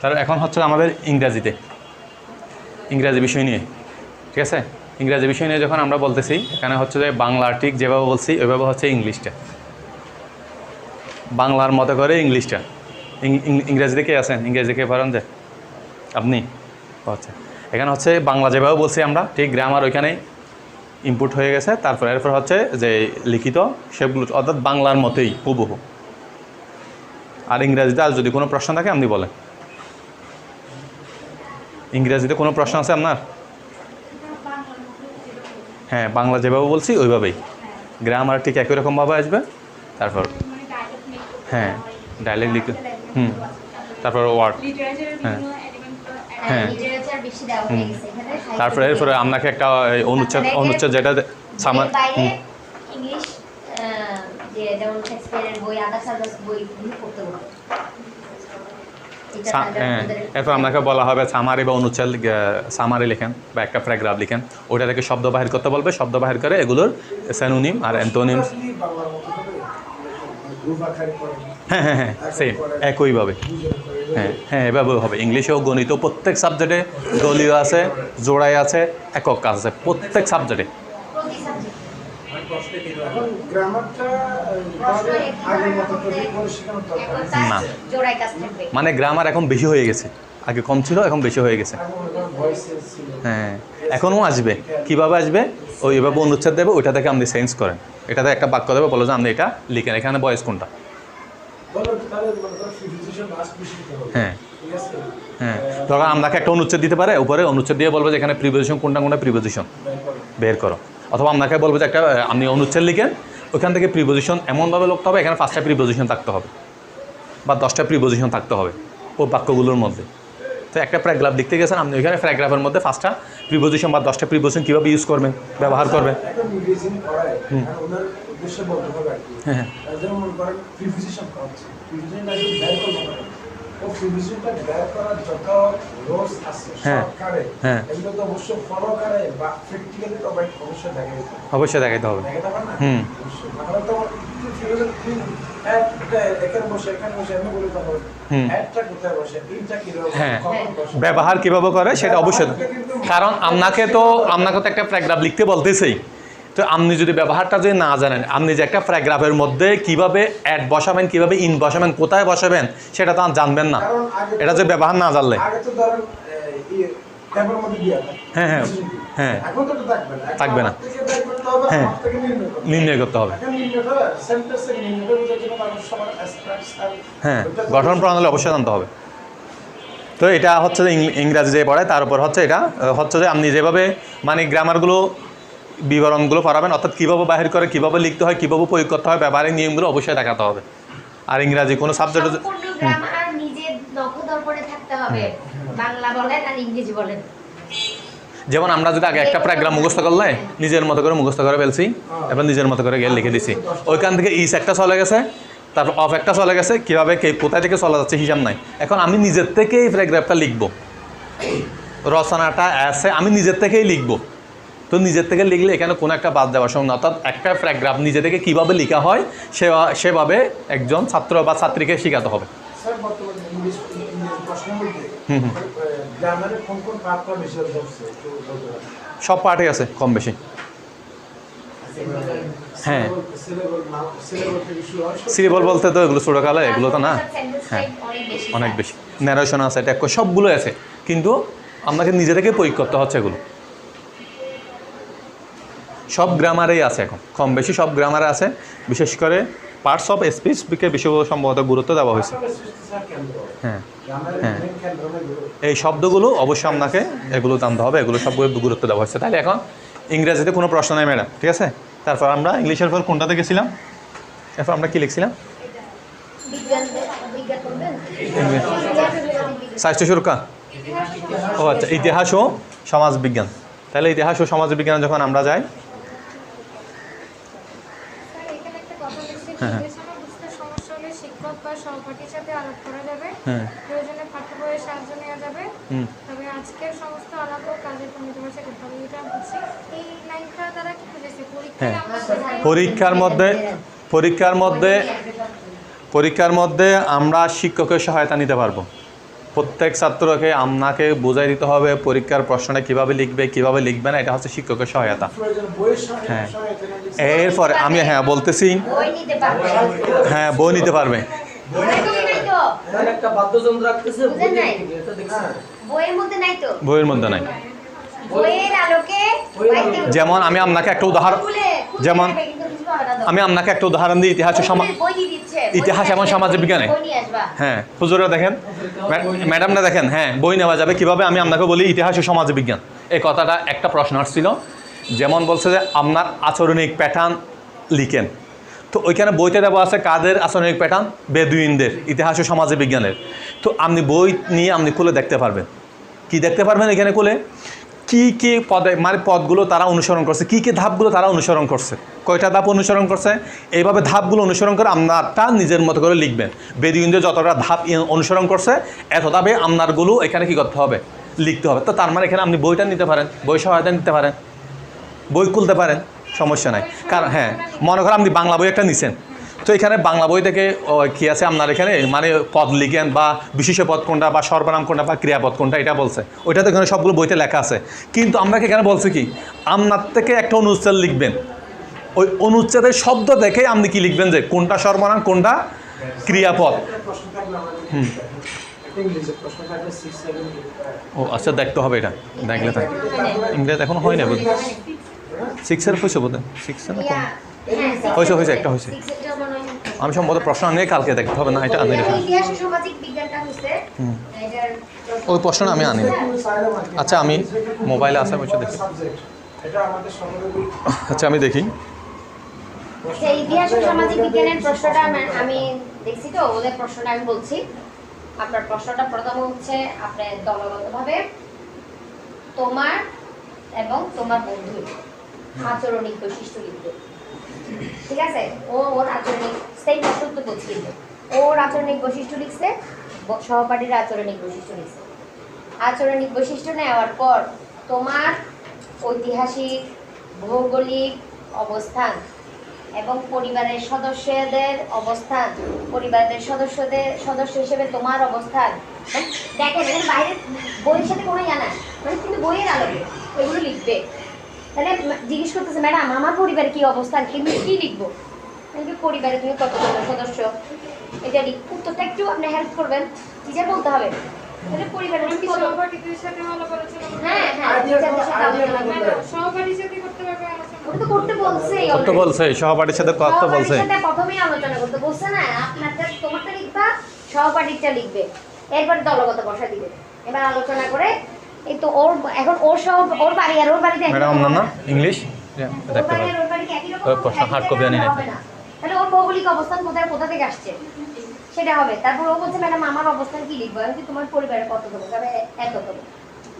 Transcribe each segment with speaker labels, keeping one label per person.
Speaker 1: তার এখন হচ্ছে আমাদের ইংরাজিতে। ইংরাজি বিষয় নিয়ে, ঠিক আছে? ইংরাজি বিষয় নিয়ে যখন আমরা বলতেছি, এখানে হচ্ছে যে বাংলা ঠিক যেভাবে বলছি, ওইভাবে হচ্ছে ইংলিশটা। বাংলার মতো করে ইংলিশটা। ইং- ইং- কে আছেন? ইংরেজি কে পারেন যে? আপনি? আচ্ছা। এখানে হচ্ছে বাংলা যেভাবে বলছি আমরা, ঠিক গ্রামার ওইখানে ইনপুট হয়ে গেছে, তারপর এরপর হচ্ছে যে লিখিত সেগুলো অর্থাৎ বাংলার মতোই হুবহু। আর ইংরাজিতে আর যদি কোনো প্রশ্ন থাকে, আপনি বলেন। ইংরেজিতে কোনো প্রশ্ন আছে আপনার? হ্যাঁ বাংলা যেভাবে বলছি, ওইভাবেই। গ্রামার ঠিক একই রকমভাবে আসবে, তারপর হ্যাঁ ডায়লেক্ট লিখে হুম, তারপর ওয়ার্ড হ্যাঁ। হ্যাঁ।
Speaker 2: হয়ে
Speaker 1: তারপরে এরপরে আপনাকে একটা অনুচ্ছেদ অনুচ্ছেদ যেটা সামান
Speaker 2: এর বাইরে
Speaker 1: হুম,
Speaker 2: ইংলিশ যে যেমন শেক্সপিয়ারের বই আদার্স আদার্স পড়তে হবে।
Speaker 1: সা- হ্যাঁ। এরপর আপনাকে বলা হবে সামারি বা অনুচ্ছেদ সামারি লেখেন বা একটা প্যারাগ্রাফ লিখেন। ওটা থেকে শব্দ বাহির করতে বলবে শব্দ বাহির করে এগুলোর স্যানোনিম আর
Speaker 3: পড়ে
Speaker 1: হ্যাঁ হ্যাঁ হ্যাঁ সেম একইভাবে। হ্যাঁ হ্যাঁ এভাবে হবে। ইংলিশেও গণিত প্রত্যেক সাবজেক্টে দলীয় আছে জোড়াই আছে একক কাজ আছে প্রত্যেক সাবজেক্টে। না।
Speaker 2: জোড়ায়
Speaker 1: মানে গ্রামার এখন বেশি হয়ে গেছে। আগে কম ছিল এখন বেশি হয়ে গেছে। হ্যাঁ এখনও আসবে। কীভাবে আসবে? ওই এভাবে অনুচ্ছেদ দেবে ওইটা থেকে আপনি চেঞ্জ করেন। এটাতে একটা বাক্য দেবে বলো যে আপনি এটা লিখেন। এখানে বয়স কোনটা? হ্যাঁ। হ্যাঁ। তখন আপনাকে একটা অনুচ্ছেদ দিতে পারে উপরে অনুচ্ছেদ দিয়ে বলবে যে এখানে প্রিপোজিশন কোনটা কোনটা প্রিপোজিশন
Speaker 3: বের করো।
Speaker 1: অথবা আপনাকে বলবে যে একটা আপনি অনুচ্ছেদ লিখেন ওখান থেকে প্রিপোজিশন এমনভাবে লিখতে হবে এখানে পাঁচটা প্রিপোজিশন থাকতে হবে। বা দশটা প্রিপোজিশন থাকতে হবে ও বাক্যগুলোর মধ্যে। তো একটা প্যারাগ্রাফ লিখতে গেছেন আপনি ওইখানে প্যারাগ্রাফের মধ্যে পাঁচটা প্রিপোজিশন বা দশটা প্রিপোজিশন কীভাবে ইউজ করবেন ব্যবহার করবেন।
Speaker 3: কি।
Speaker 1: হ্যাঁ হ্যাঁ।
Speaker 3: করব ও করার যত আছে
Speaker 1: হ্যাঁ,
Speaker 3: সরকারে।
Speaker 1: হ্যাঁ।
Speaker 3: এগুলো তো অবশ্যই ফলো করে বা প্র্যাকটিক্যালি তো অবশ্যই অবশ্যই হবে।
Speaker 1: অবশ্যই দেখাইতে হবে।
Speaker 3: দেখাতে হবে না?
Speaker 1: হুম।
Speaker 3: তো
Speaker 1: হ্যাঁ। ব্যবহার কীভাবে করে সেটা অবশ্যই কারণ আপনাকে তো আপনাকে তো একটা প্যারাগ্রাফ লিখতে বলতেছেই। তো আপনি যদি ব্যবহারটা যদি না জানেন আপনি যে একটা প্যারাগ্রাফের মধ্যে কীভাবে অ্যাড বসাবেন কীভাবে ইন বসাবেন কোথায় বসাবেন সেটা তো জানবেন না। এটা যে ব্যবহার না জানলে।
Speaker 3: ইয়ে।
Speaker 1: হ্যাঁ, হ্যাঁ, হ্যাঁ।
Speaker 3: থাকবে না।
Speaker 1: হ্যাঁ।
Speaker 3: নির্ণয় করতে হবে।
Speaker 1: হ্যাঁ গঠন প্রণালী অবশ্যই জানতে হবে। তো এটা হচ্ছে যে ইংরাজি যে পড়ায় তার উপর হচ্ছে এটা হচ্ছে যে আপনি যেভাবে মানে গ্রামারগুলো বিবরণগুলো পড়াবেন অর্থাৎ কীভাবে বাহির করে কীভাবে লিখতে হয় কীভাবে প্রয়োগ করতে হয় ব্যবহারিক নিয়মগুলো অবশ্যই দেখাতে হবে। আর ইংরাজি কোনো সাবজেক্ট যেমন আমরা যদি আগে একটা প্যারাগ্রাম মুখস্থ করলে নিজের মতো করে মুখস্থ করে ফেলছি এবার নিজের মতো করে গিয়ে লিখে দিছি। ওইখান থেকে ইস একটা চলে গেছে তারপর অফ একটা চলে গেছে কীভাবে কে কোথায় থেকে চলে যাচ্ছে হিসাব নাই। এখন আমি নিজের থেকেই প্যারাগ্রাফটা লিখব। রচনাটা আছে আমি নিজের থেকেই লিখব। তো নিজের থেকে লিখলে এখানে কোনো একটা বাদ দেওয়ার সময় না অর্থাৎ একটা প্যারাগ্রাফ নিজে থেকে কীভাবে লেখা হয় সে সেভাবে একজন ছাত্র বা ছাত্রীকে শেখাতে হবে। সব পার্টে আছে কম বেশি। হ্যাঁ।
Speaker 3: সিলেবল
Speaker 1: বলতে তো এগুলো ছোটোকালে এগুলো তো না। হ্যাঁ।
Speaker 2: অনেক বেশি
Speaker 1: ন্যারেশন আছে ট্যাক্য সবগুলো আছে। কিন্তু আপনাকে নিজে থেকে প্রয়োগ করতে হচ্ছে এগুলো। সব গ্রামারেই আছে এখন। কম বেশি সব গ্রামারে আছে। বিশেষ করে পার্টস অফ স্পিচকে বেশি সম্ভবত গুরুত্ব দেওয়া হয়েছে। হ্যাঁ হ্যাঁ। এই শব্দগুলো অবশ্যই আপনাকে এগুলো জানতে হবে, এগুলো সবগুলো গুরুত্ব দেওয়া হয়েছে। তাহলে এখন ইংরেজিতে কোনো প্রশ্ন নেই ম্যাডাম ঠিক আছে? তারপর আমরা ইংলিশের পর কোনটাতে গেছিলাম? এরপর আমরা কী লিখছিলাম? স্বাস্থ্য সুরক্ষা। ও আচ্ছা ইতিহাস ও সমাজবিজ্ঞান। তাহলে ইতিহাস ও সমাজ বিজ্ঞানে যখন আমরা যাই
Speaker 4: স্যার, এখানে একটা কথা বলছি,
Speaker 1: হ্যাঁ, হ্যাঁ।
Speaker 4: নির্দেশনা বুঝতে সমস্যা হলে শিক্ষক বা সহপাঠীর সাথে আলাপ করা যাবে।
Speaker 1: হ্যাঁ।
Speaker 4: প্রয়োজনে পাঠ্য বইয়ের সাহায্য নেওয়া যাবে। তবে আজকের সমস্ত আলাপ ও কাজের কমিটি বসে করতে হবে এটা এই লাইনটা দ্বারা
Speaker 1: হ্যাঁ। পরীক্ষার মধ্যে পরীক্ষার মধ্যে পরীক্ষার মধ্যে আমরা শিক্ষকের সহায়তা নিতে পারব। প্রত্যেক ছাত্রকে আপনাকে বোঝাই দিতে হবে পরীক্ষার প্রশ্নটা কীভাবে লিখবে কীভাবে লিখবে না এটা হচ্ছে শিক্ষকের সহায়তা। হ্যাঁ। এরপরে আমি হ্যাঁ বলতেছি। হ্যাঁ বই নিতে পারবে।
Speaker 2: বইয়ের মধ্যে নাই।
Speaker 1: যেমন আমি আপনাকে একটা উদাহরণ যেমন-। আমি আপনাকে একটা উদাহরণ দিই ইতিহাস
Speaker 2: নিয়ে
Speaker 1: এবং সমাজ বিজ্ঞানে।
Speaker 2: বই নিয়ে আসবা।
Speaker 1: হ্যাঁ হুজুরা দেখেন ম্যাডামরা দেখেন হ্যাঁ বই নেওয়া যাবে। কীভাবে? আমি আপনাকে বলি ইতিহাস ও সমাজ বিজ্ঞান। এই কথাটা একটা প্রশ্ন আসছিল। যেমন বলছে যে আপনার আচরণিক প্যাটার্ন লিখেন। তো ওইখানে বইতে দেওয়া আছে কাদের আচরণিক প্যাটার্ন বেদুইনদের ইতিহাস ও সমাজ বিজ্ঞানের। তো আপনি বই নিয়ে আপনি খুলে দেখতে পারবেন। কি দেখতে পারবেন এখানে খুলে? কি কি পদে মানে পদগুলো তারা অনুসরণ করছে? কি কি ধাপগুলো তারা অনুসরণ করছে? কয়টা ধাপ অনুসরণ করছে? এইভাবে ধাপগুলো অনুসরণ করে আপনারটা নিজের মতো করে লিখবেন। বেদিউন্দের যতটা ধাপ অনুসরণ করছে, এত ধাপে আপনারগুলো এখানে কি করতে হবে? লিখতে হবে। তো তার মানে এখানে আপনি বইটা নিতে পারেন, বই সহায়তা নিতে পারেন, বই খুলতে পারেন, সমস্যা নাই। কারণ হ্যাঁ মনে করেন আপনি বাংলা বই একটা নিছেন। তো এখানে বাংলা বই থেকে কি আছে আপনার এখানে? মানে পদ লিখেন বা বিশেষ পদ কোনটা বা সর্বনাম কোনটা বা ক্রিয়াপদ কোনটা এটা বলছে। ওইটা তো এখানে সবগুলো বইতে লেখা আছে। কিন্তু আমরা কি এখানে বলছি কি? আপনার থেকে একটা অনুচ্ছেদ লিখবেন। ওই অনুচ্ছেদের শব্দ দেখে আপনি কি লিখবেন যে কোনটা সর্বনাম কোনটা ক্রিয়াপদ?
Speaker 3: সেভেন
Speaker 1: ও আচ্ছা দেখতে হবে এটা। দেখলে তাই ইংরেজি এখন হয় না বোধ সিক্সের হয়েছে বোধ হয় সিক্সের না?
Speaker 2: হ্যাঁ,
Speaker 1: হয়েছে, হয়েছে, একটা হয়েছে। আমি সম্ভবত প্রশ্ন নিয়ে কালকে দেখতে হবে না এটা আনি ওই প্রশ্নটা আমি আনি। আচ্ছা, আমি মোবাইলে আছে, বসে দেখি। আচ্ছা আমি দেখি।
Speaker 2: আচ্ছা, ইতিহাস ও সামাজিক বিজ্ঞানের প্রশ্নটা আমি- দেখছি তো ওদের প্রশ্নটা আমি বলছি। আপনার প্রশ্নটা প্রথম হচ্ছে দলগতভাবে তোমার এবং তোমার বন্ধুর আচরণিক বৈশিষ্ট্য লিখবে ঠিক আছে? ও, ওর আচরণিক সেই তো বলছি কিন্তু। ওর আচরণিক বৈশিষ্ট্য লিখছে সহপাঠীর আচরণিক বৈশিষ্ট্য লিখছে। আচরণিক বৈশিষ্ট্য নেওয়ার পর তোমার ঐতিহাসিক, ভৌগোলিক অবস্থান এবং পরিবারের সদস্যদের অবস্থান, পরিবারের সদস্যদের, সদস্য হিসেবে তোমার অবস্থান মানে দেখেন বাইরের বইয়ের সাথে কোনো নাই। মানে কিন্তু বইয়ের আলোকে এগুলো লিখবে। তাহলে জিজ্ঞেস করতেছে ম্যাডাম আমার পরিবারে কি অবস্থান কিন্তু কি লিখব? পরিবারে তুমি কতজন সদস্য? এটা লিখ উত্তরটা একটু আপনি হেল্প করবেন টিচার বলতে হবে। তাহলে পরিবারের
Speaker 4: সাথে
Speaker 2: হ্যাঁ হ্যাঁ।
Speaker 4: সহপাঠীর সাথে করতে পারবে
Speaker 2: ওটা করতে বলছেই
Speaker 1: কত বলছে সহপাঠীর সাথে কত বলছে।
Speaker 2: সাথে প্রথমেই আলোচনা করতে বলছে না আপনারটা তোমারটা লিখবা সহপাঠীরটা লিখবে। এরপর দলগত বসা দিবে। এবার আলোচনা করে এই তো ওর এখন ওর সহ ওর বাড়ি আর ওর বাড়িতে
Speaker 1: ম্যাডাম আপনার না ইংলিশ? দেখতে
Speaker 2: বাড়ি
Speaker 1: পারেন।
Speaker 2: আর ওর বাড়ি কি একই রকম।
Speaker 1: ওই
Speaker 2: হবে?
Speaker 1: প্রশ্ন
Speaker 2: একই
Speaker 1: hard আনি
Speaker 2: না। তাহলে ওর ভৌগোলিক অবস্থান কোথায় কোথা থেকে আসছে? সেটা হবে। তারপর ও বলছে ম্যাডাম আমার অবস্থান কি লিখব? আমি তোমার পরিবারে কত দেবো? তবে এত দেবো।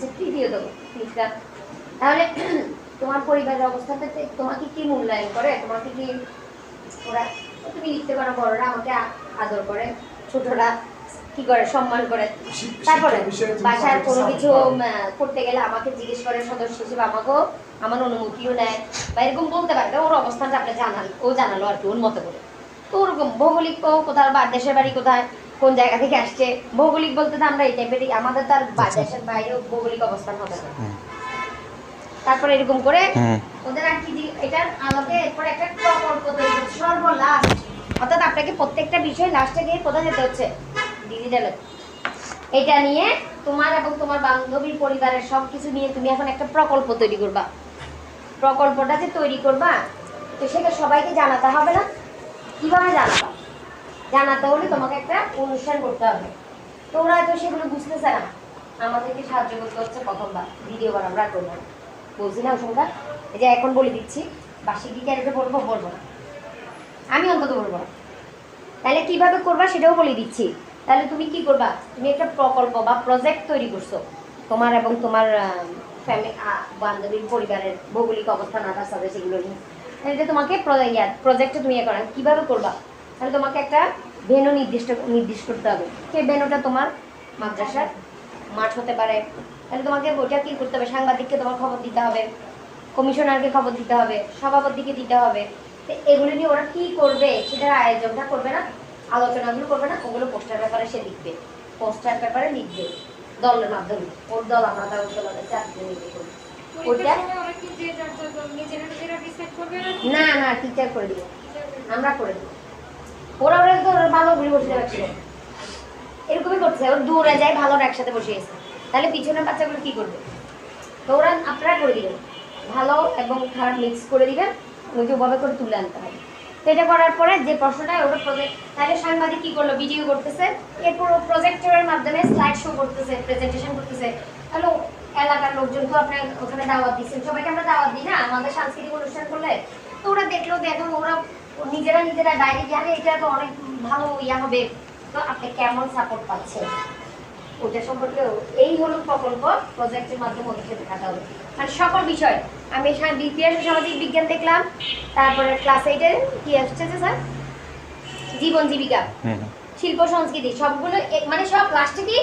Speaker 2: যে তৃতীয় দেবো তাহলে তোমার পরিবারের অবস্থানটা তে- তোমাকে কি মূল্যায়ন করে? তোমাকে কি ওরা তুমি লিখতে পারো বড়রা আমাকে আদর করে ছোটরা? কি করে সম্মান করে? তারপরে বাসার কোনো কিছু করতে গেলে আমাকে জিজ্ঞেস করে সদস্য হিসেবে আমাকেও আমার অনুমতিও নেয় বা এরকম বলতে পারে। ওর অবস্থানটা আপনি জানাল ও জানালো আর কি ওর মতো করে তো ওরকম ভৌগোলিক কোথাও বা দেশের বাড়ি কোথায় কোন জায়গা থেকে আসছে ভৌগোলিক বলতে তো আমরা এই টাইপেরই আমাদের তার বা- দেশের বাইরেও ভৌগোলিক অবস্থান হবে না। তারপরে এরকম করে ওদের আর কি এটার আলোকে এরপর একটা প্রকল্প তৈরি সর্বলাস্ট। অর্থাৎ আপনাকে প্রত্যেকটা বিষয় লাস্টে গিয়ে কোথায় যেতে হচ্ছে? এটা নিয়ে তোমার এবং তোমার বান্ধবীর পরিবারের সব কিছু নিয়ে তুমি এখন একটা প্রকল্প তৈরি করবা। প্রকল্পটা যে তৈরি করবা, তো সেটা সবাইকে জানাতে হবে না? কীভাবে জানাবা? জানাতে হলে তোমাকে একটা অনুষ্ঠান করতে হবে। তো ওরা তো সেগুলো বুঝতেছে না। আমাদেরকে সাহায্য করতে হচ্ছে প্রথমবার। ভিডিও বানাবো রাখব না। বলছি না ওষুধটা এই যে এখন বলে দিচ্ছি বার্ষিক ক্যারেটে বলব বলব না। আমি অন্তত বলব না। তাহলে কীভাবে করবা সেটাও বলে দিচ্ছি। তাহলে তুমি কি করবা? তুমি একটা প্রকল্প বা প্রজেক্ট তৈরি করছ। তোমার এবং তোমার ফ্যামিলি বান্ধবীর পরিবারের ভৌগোলিক অবস্থান, আধার সাথে সেগুলো নিয়ে। এটা তোমাকে প্রজেক্টে তুমি ইয়ে করা কীভাবে করবা? তাহলে তোমাকে একটা ভেনু নির্দিষ্ট নির্দিষ্ট করতে হবে। সেই ভেনুটা তোমার মাদ্রাসার মাঠ হতে পারে। তাহলে তোমাকে ওইটা কী করতে হবে? সাংবাদিককে তোমার খবর দিতে হবে, কমিশনারকে খবর দিতে হবে, সভাপতিকে দিতে হবে। তো এগুলো নিয়ে ওরা কী করবে? সেটার আয়োজনটা করবে না? আলোচনাগুলো করবে না ওগুলো পোস্টার ব্যাপারে সে লিখবে। পোস্টার ব্যাপারে লিখবে দলের মাধ্যমে। ওর দল আমরা তার দলের চাকরি নিবে করবে।
Speaker 4: পরীক্ষার
Speaker 2: ওটা-
Speaker 4: সময় ওরা কি যে যার যার দল নিজেরা নিজেরা ডিসাইড করবে না
Speaker 2: না টিচার করে দিব। আমরা করে দেবো। ওরা ওরা তো ভালো ঘুরে বসে রাখছে এরকমই করছে। ওর দূরে যায় ভালো একসাথে বসে গেছে। তাহলে পিছনের বাচ্চাগুলো কি করবে? তো ওরা আপনারা করে দিবেন। ভালো এবং খারাপ মিক্স করে দিবেন। ওই যে ওভাবে করে তুলে আনতে হবে। এটা করার পরে যে প্রশ্নটা ওটা প্রজেক্ট তাহলে সাংবাদিক কি করল? ভিডিও করতেছে। এরপর ও প্রজেক্টরের মাধ্যমে স্লাইড শো করতেছে প্রেজেন্টেশন করতেছে। তাহলে এলাকার লোকজন তো আপনার ওখানে দাওয়াত দিচ্ছেন সবাইকে আমরা দাওয়াত দিই না? আমাদের সাংস্কৃতিক অনুষ্ঠান করলে তো ওরা দেখল, দেখো, ওরা নিজেরা নিজেরা ডায়েরি জানে এটা তো অনেক ভালো ইয়া হবে। তো আপনি কেমন সাপোর্ট পাচ্ছেন? ওটা সম্পর্কেও এই হলো প্রকল্প প্রজেক্টের মাধ্যমে ওদের সাথে হবে। মানে সকল বিষয় আমি ইতিহাস সামাজিক বিজ্ঞান দেখলাম তারপরে ক্লাস এইটে কি আসছে স্যার জীবন জীবিকা। শিল্প সংস্কৃতি সবগুলো মানে সব লাস্টে কি?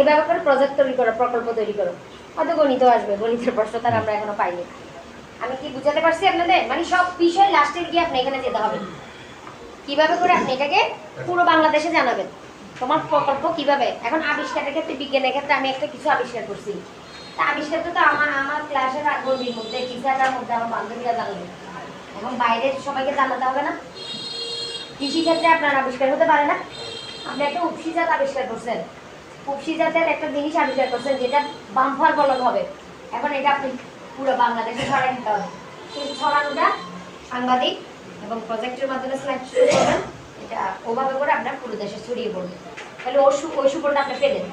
Speaker 2: এভাবে করে প্রজেক্ট তৈরি করো প্রকল্প তৈরি করো। হয়তো গণিত আসবে গণিতের প্রশ্ন তার আমরা এখনও পাইনি। আমি কি বুঝাতে পারছি আপনাদের? মানে সব বিষয় লাস্টে গিয়ে আপনি এখানে যেতে হবে। কীভাবে করে আপনি এটাকে পুরো বাংলাদেশে জানাবেন? তোমার প্রকল্প কীভাবে? এখন আবিষ্কারের ক্ষেত্রে, বিজ্ঞানের ক্ষেত্রে আমি একটা কিছু আবিষ্কার করছি। তা আবিষ্কারটা তো আমার আমার ক্লাসের গণ্ডির মধ্যে টিচারটার মধ্যে, আমার বান্ধবীরা জানাবে এখন বাইরে সবাইকে জানাতে হবে না। কৃষিক্ষেত্রে আপনার আবিষ্কার হতে পারে না। আপনি একটা উপসিজাত আবিষ্কার করছেন। উপসিজাতের একটা জিনিস আবিষ্কার করছেন, যেটা বাম্পার বলন হবে। এখন এটা আপনি পুরো বাংলাদেশে ছড়াই দিতে হবে। সেই ছড়ানোটা সাংবাদিক এবং প্রজেক্টের মাধ্যমে স্লাইড শুরু করবেন। এটা ওভাবে করে আপনার পুরো দেশে ছড়িয়ে পড়বে। তাহলে সু ওই সুফলটা আপনি পেলেন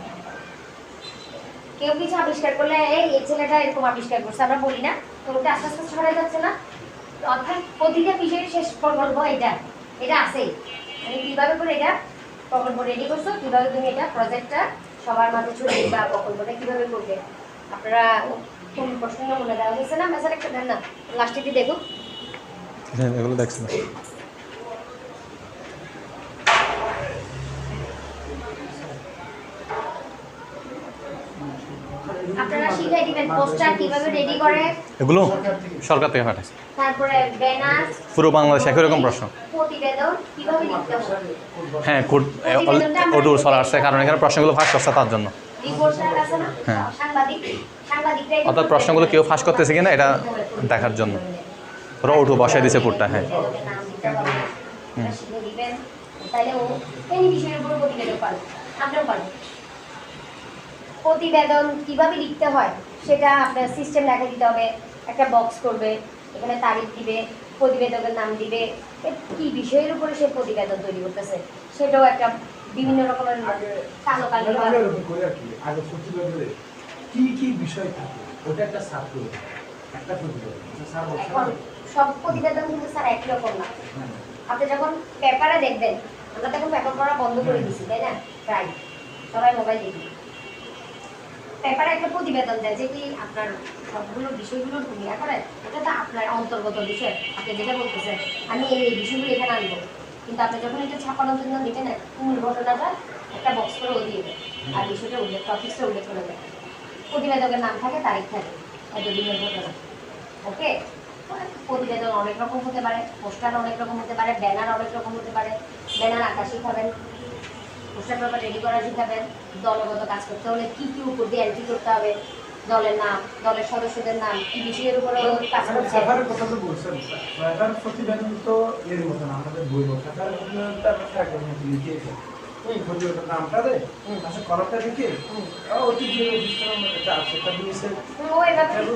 Speaker 2: কেউ কিছু আবিষ্কার করলে এই এই ছেলেটা এরকম আবিষ্কার করছে আমরা বলি না তো ওটা আস্তে আস্তে ছড়াই যাচ্ছে না। অর্থাৎ প্রতিটা বিষয়ের শেষ প্রকল্প এটা এটা আছে মানে কীভাবে করে এটা প্রকল্প রেডি করছ কীভাবে তুমি এটা প্রজেক্টটা সবার মাঝে ছড়িয়ে বা প্রকল্পটা কীভাবে করবে? আপনারা কোন প্রশ্ন মনে দেওয়া হয়েছে না? মেসার একটা দেন না লাস্টে কি দেখুন।
Speaker 1: হ্যাঁ, এগুলো দেখছি
Speaker 2: আপনারা শিখাই দিবেন পোস্টার কীভাবে রেডি করে?
Speaker 1: এগুলো সরকার থেকে পাঠাইছে।
Speaker 2: তারপরে ব্যানার
Speaker 1: পুরো বাংলাদেশে একই রকম প্রশ্ন।
Speaker 2: প্রতিবেদন কীভাবে লিখতে হবে?
Speaker 1: হ্যাঁ কোড ওটু চলে আসছে কারণ এখানে প্রশ্নগুলো ফাঁস করছে তার জন্য। হ্যাঁ। অর্থাৎ প্রশ্নগুলো কেউ ফাঁস করতেছে কিনা এটা দেখার জন্য। ওরা ওটু বসাই দিছে কোডটা হ্যাঁ।
Speaker 2: তাহলে ও এই বিষয়ের উপর পারবে প্রতিবেদন কীভাবে লিখতে হয়? সেটা আপনার সিস্টেম লেখা দিতে হবে। একটা বক্স করবে এখানে তারিখ দিবে প্রতিবেদকের নাম দিবে। কি বিষয়ের উপরে সে প্রতিবেদন তৈরি করতেছে? সেটাও একটা বিভিন্ন রকমের কালো কালো
Speaker 3: কি আগে প্রতিবেদনে কি কি বিষয় থাকে ওটা একটা একটা প্রতিবেদন
Speaker 2: সব প্রতিবেদন কিন্তু স্যার একই রকম না। আপনি যখন পেপারে দেখবেন আমরা তখন পেপার পড়া বন্ধ করে দিছি তাই না? প্রায় সবাই মোবাইল দেখি পেপারে একটা প্রতিবেদন দেয় যে কি আপনার সবগুলো বিষয়গুলো ইয়া করে এটা তো আপনার অন্তর্গত বিষয়। আপনি যেটা বলতেছেন, আমি এই বিষয়গুলো এখানে আনব। কিন্তু আপনি যখন এটা ছাপানোর জন্য দিবেন মূল ঘটনাটা একটা বক্স করে ও দিয়ে দেয়, আর বিষয়টা উল্লেখ টপিক্সটা উল্লেখ করে দেয়। প্রতিবেদকের নাম থাকে তারিখ থাকে এতদিনের ঘটনা। ওকে প্রতিবেদন অনেক রকম হতে পারে, পোস্টার অনেক রকম হতে পারে, ব্যানার অনেক রকম হতে পারে, ব্যানার আঁকা শিখাবেন পোস্টার পেপার রেডি করা শিখাবেন দলগত কাজ করতে হলে কি কি উপর দিয়ে এন্ট্রি করতে হবে দলের নাম দলের সদস্যদের নাম কি বিষয়ের উপরে কাজ করছে।
Speaker 3: সাফারের কথা তো বলছেন। সাফার প্রতিবেদন তো এর মতো না আমাদের বই মতো। ওই প্রতিবেদন নামটা দেয় আচ্ছা কলমটা লিখে। অতি যে এটা আছে
Speaker 2: লিখতে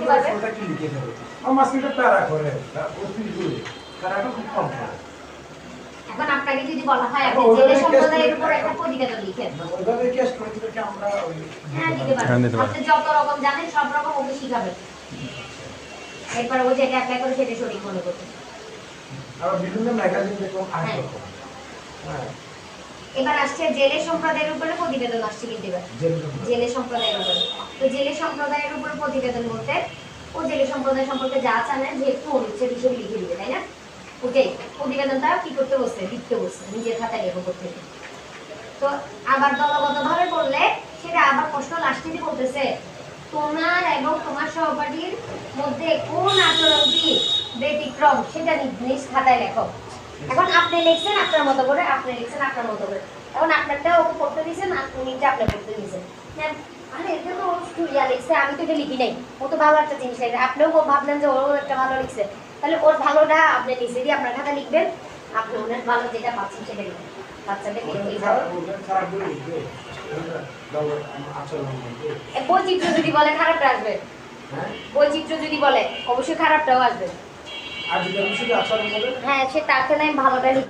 Speaker 2: পারবে।
Speaker 3: ওটা কি লিখে ফেলে আমার মাসিটা প্যারা করে অতি প্যারাটা খুব কম করে।
Speaker 2: এখন আপনাকে যদি বলা হয় আপনি জেলে সম্প্রদায়ের উপর একটা প্রতিবেদন লিখেন হ্যাঁ দিতে
Speaker 1: হ্যাঁ,
Speaker 2: পারেন আপনি যত রকম জানেন সব রকম ওকে শিখাবেন এরপর ও যেটা অ্যাপ্লাই করে সেটা সঠিক মনে করবে
Speaker 3: আবার বিভিন্ন ম্যাগাজিন দেখলাম আট
Speaker 2: হ্যাঁ।
Speaker 3: রকম। হ্যাঁ।
Speaker 2: এবার আসছে জেলে সম্প্রদায়ের উপরে প্রতিবেদন আসছে কিন্তু এবার। জেলে সম্প্রদায়ের উপরে। তো জেলে সম্প্রদায়ের উপরে প্রতিবেদন বলতে ও জেলে সম্প্রদায় সম্পর্কে যা জানে যেহেতু অনুচ্ছেদ হিসেবে লিখে দিবে তাই না? ওটাই প্রতিবেদনটা কি করতে বসছে লিখতে বসছে নিজের খাতায় করতে তো আবার দলগতভাবে সেটা আবার প্রশ্ন তোমার এবং তোমার সহপাঠীর মধ্যে কোন আচরণটি ব্যতিক্রম সেটা নিজ খাতায় এখন আপনি লিখছেন আপনার মতো করে আপনি লিখছেন আপনার মতো করে। এখন আপনারটা ওকে পড়তে দিয়েছেন নিজে আপনি পড়তে দিয়েছেন। ম্যাম, আরে এটা তো লিখছে আমি তো এটা লিখি নাই। ও তো ভালো একটা জিনিস লিখছে আপনিও ভাবলেন যে ওর একটা ভালো লিখছে। তাহলে ওর ভালোটা আপনি নিচে দিয়ে আপনার খাতা লিখবেন। আপনি ওনার ভালো যেটা পাচ্ছেন সেটা লিখবেন। এ বৈচিত্র্য যদি বলে খারাপটা আসবে?
Speaker 3: হ্যাঁ?
Speaker 2: বৈচিত্র্য যদি বলে অবশ্যই খারাপটাও আসবে। হ্যাঁ সে তার আমি ভালোটা